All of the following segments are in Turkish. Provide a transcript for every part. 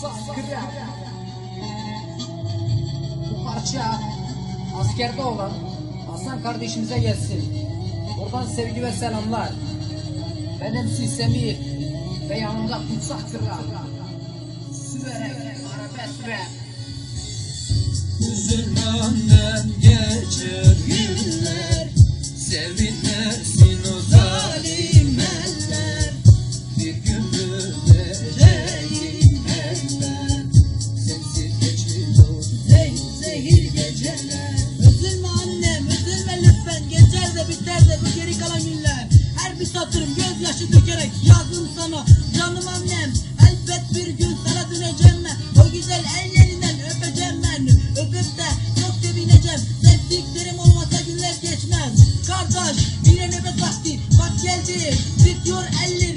krem. Bu parça askerde olan Hasan kardeşimize gelsin. Oradan sevgi ve selamlar. Benim Semih ve yanımda kutsal kral. Süverek arabesk rap. Üzülme annem geçer Zehir geceler. Üzülme annem üzülme lütfen. Geçer de biter de bu geri kalan günler. Her bir satırım gözyaşı dökerek yazdım sana. Canım annem elbet bir gün sana döneceğim ben. O güzel ellerinden öpeceğim ben. Öpüp de çok sevineceğim. Sevdiklerim olmasa günler geçmez. Kardeş bir nöbet vakti. Bak geldi. Titriyor ellerim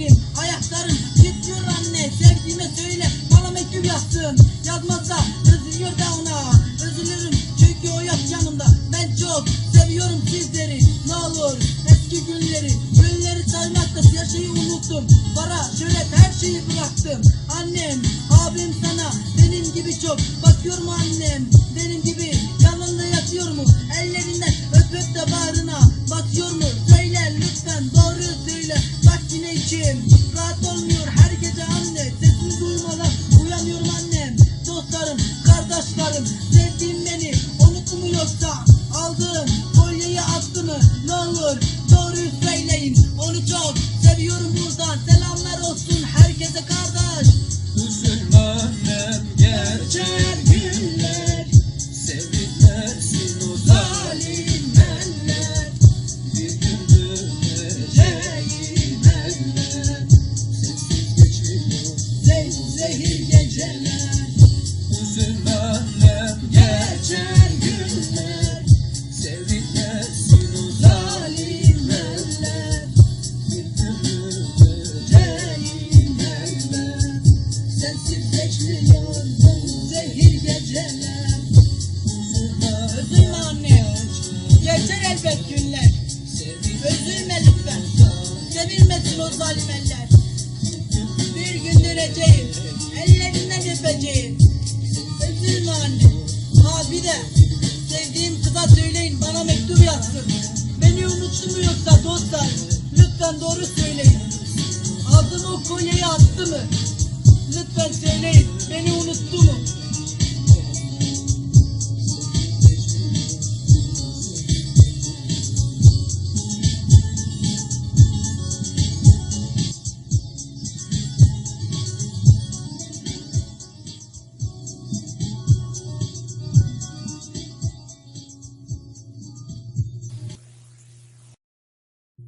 şeyi unuttum. Para şöyle her şeyi bıraktım. Annem abim sana benim gibi çok. Bakıyor mu annem benim gibi Yanında yatıyor mu ellerinden öpüp de bağrına Batıyor O zalim eller Bir gün döneceğim Ellerinden öpeceğim. Üzülme anne Ha bir de Sevdiğim kıza söyleyin bana mektup yazsın. Beni unuttu mu yoksa dostlar Lütfen doğru söyleyin. Aldın o kolyeyi attı mı? Lütfen söyleyin beni unuttu